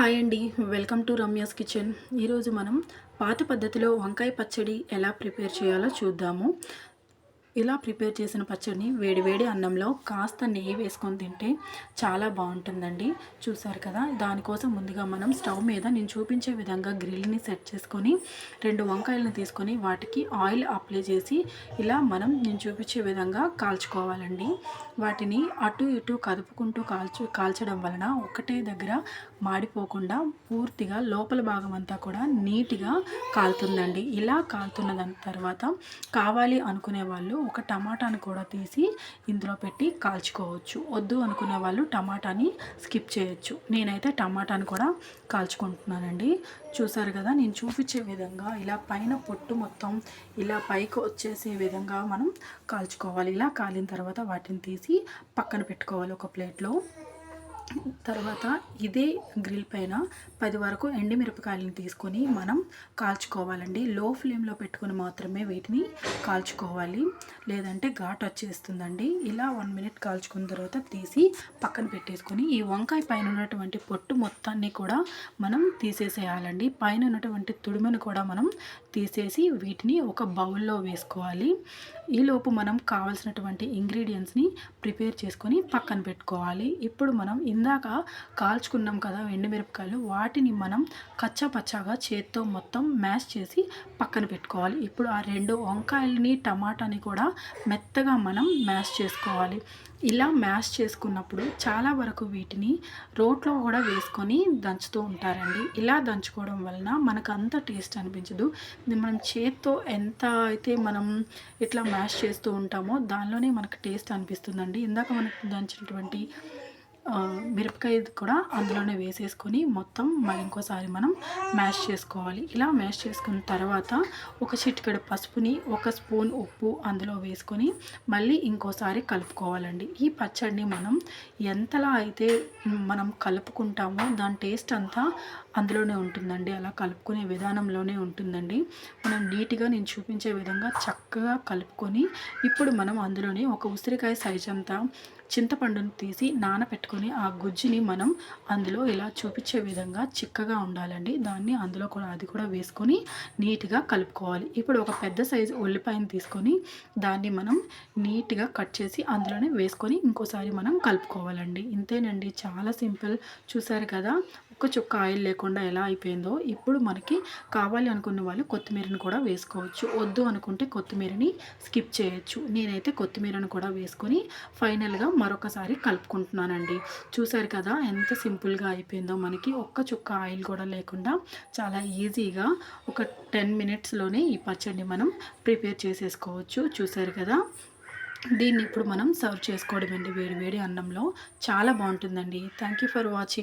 Hi అండి. Welcome to Ramya's kitchen. ఈరోజు మనం పాత పద్ధతిలో వంకాయ పచ్చడి ఎలా ప్రిపేర్ చేయాలో చూద్దాము. ఇలా ప్రిపేర్ చేసిన పచ్చడిని వేడివేడి అన్నంలో కాస్త నెయ్యి వేసుకొని తింటే చాలా బాగుంటుందండి. చూసారు కదా? దానికోసం ముందుగా మనం స్టవ్ మీద నేను చూపించే విధంగా గ్రిల్ని సెట్ చేసుకొని రెండు వంకాయలను తీసుకొని వాటికి ఆయిల్ అప్లై చేసి ఇలా మనం నేను చూపించే విధంగా కాల్చుకోవాలండి. వాటిని అటు ఇటు కదుపుకుంటూ కాల్చు కాల్చడం వలన ఒకటే దగ్గర మాడిపోకుండా పూర్తిగా లోపల భాగం అంతా కూడా నీట్గా కాలుతుందండి. ఇలా కాలుతున్న దాని తర్వాత కావాలి అనుకునే వాళ్ళు ఒక టమాటాని కూడా తీసి ఇందులో పెట్టి కాల్చుకోవచ్చు. వద్దు అనుకునే వాళ్ళు టమాటాని స్కిప్ చేయొచ్చు. నేనైతే టమాటాని కూడా కాల్చుకుంటున్నానండి. చూసారు కదా నేను చూపించే విధంగా ఇలా పైన పొట్టు మొత్తం ఇలా పైకి వచ్చేసే విధంగా మనం కాల్చుకోవాలి. ఇలా కాలిన తర్వాత వాటిని తీసి పక్కన పెట్టుకోవాలి ఒక ప్లేట్లో. తర్వాత ఇదే గ్రిల్ పైన పది వరకు ఎండిమిరపకాయలను తీసుకొని మనం కాల్చుకోవాలండి. లో ఫ్లేమ్లో పెట్టుకొని మాత్రమే వీటిని కాల్చుకోవాలి. లేదంటే ఘాట్ వచ్చేస్తుందండి. ఇలా వన్ మినిట్ కాల్చుకున్న తర్వాత తీసి పక్కన పెట్టేసుకొని ఈ వంకాయ పైన ఉన్నటువంటి పొట్టు మొత్తాన్ని కూడా మనం తీసేసేయాలండి. పైన ఉన్నటువంటి తుడుమను కూడా మనం తీసేసి వీటిని ఒక బౌల్లో వేసుకోవాలి. ఈలోపు మనం కావాల్సినటువంటి ఇంగ్రీడియంట్స్ని ప్రిపేర్ చేసుకొని పక్కన పెట్టుకోవాలి. ఇప్పుడు మనం ఇందాక కాల్చుకున్నాం కదా ఎండుమిరపకాయలు వాటిని మనం కచ్చా పచ్చాగా చేత్తో మొత్తం మ్యాష్ చేసి పక్కన పెట్టుకోవాలి. ఇప్పుడు ఆ రెండు వంకాయలని టమాటాని కూడా మెత్తగా మనం మ్యాష్ చేసుకోవాలి. ఇలా మ్యాష్ చేసుకున్నప్పుడు చాలా వరకు వీటిని రోట్లో కూడా వేసుకొని దంచుతూ ఉంటారండి. ఇలా దంచుకోవడం వలన మనకు అంత టేస్ట్ అనిపించదు. మనం చేత్తో ఎంత అయితే మనం ఇట్లా మ్యాష్ చేస్తూ ఉంటామో దానిలోనే మనకు టేస్ట్ అనిపిస్తుందండి. ఇందాక మనకు దంచినటువంటి మిరపకాయ కూడా అందులోనే వేసేసుకొని మొత్తం మరి ఇంకోసారి మనం మ్యాష్ చేసుకోవాలి. ఇలా మ్యాష్ చేసుకున్న తర్వాత ఒక చిటికెడు పసుపుని ఒక స్పూన్ ఉప్పు అందులో వేసుకొని మళ్ళీ ఇంకోసారి కలుపుకోవాలండి. ఈ పచ్చడిని మనం ఎంతలా అయితే మనం కలుపుకుంటామో దాని టేస్ట్ అంతా అందులోనే ఉంటుందండి. అలా కలుపుకునే విధానంలోనే ఉంటుందండి. మనం నీట్గా నేను చూపించే విధంగా చక్కగా కలుపుకొని ఇప్పుడు మనం అందులోనే ఒక ఉసిరికాయ సైజ్ అంతా చింతపండును తీసి నానబెట్టుకొని ఆ గుజ్జుని మనం అందులో ఇలా చూపించే విధంగా చిక్కగా ఉండాలండి. దాన్ని అందులో కూడా అది కూడా వేసుకొని నీట్గా కలుపుకోవాలి. ఇప్పుడు ఒక పెద్ద సైజు ఉల్లిపాయను తీసుకొని దాన్ని మనం నీట్గా కట్ చేసి అందులోనే వేసుకొని ఇంకోసారి మనం కలుపుకోవాలండి. ఇంతేనండి. చాలా సింపుల్. చూసారు కదా? ఒక్క చుక్క ఆయిల్ లేకుండా ఎలా అయిపోయిందో ఇప్పుడు మనకి కావాలి అనుకున్న వాళ్ళు కొత్తిమీరని కూడా వేసుకోవచ్చు. వద్దు అనుకుంటే కొత్తిమీరని స్కిప్ చేయొచ్చు. నేనైతే కొత్తిమీరను కూడా వేసుకొని ఫైనల్గా మరొకసారి కలుపుకుంటున్నానండి. చూసారు కదా ఎంత సింపుల్గా అయిపోయిందో మనకి ఒక్క చుక్క ఆయిల్ కూడా లేకుండా చాలా ఈజీగా ఒక టెన్ మినిట్స్లోనే ఈ పచ్చడిని మనం ప్రిపేర్ చేసేసుకోవచ్చు. చూసారు కదా? దీన్ని ఇప్పుడు మనం సర్వ్ చేసుకోవడం అండి వేడి వేడి అన్నంలో. చాలా బాగుంటుందండి. Thank you for watching.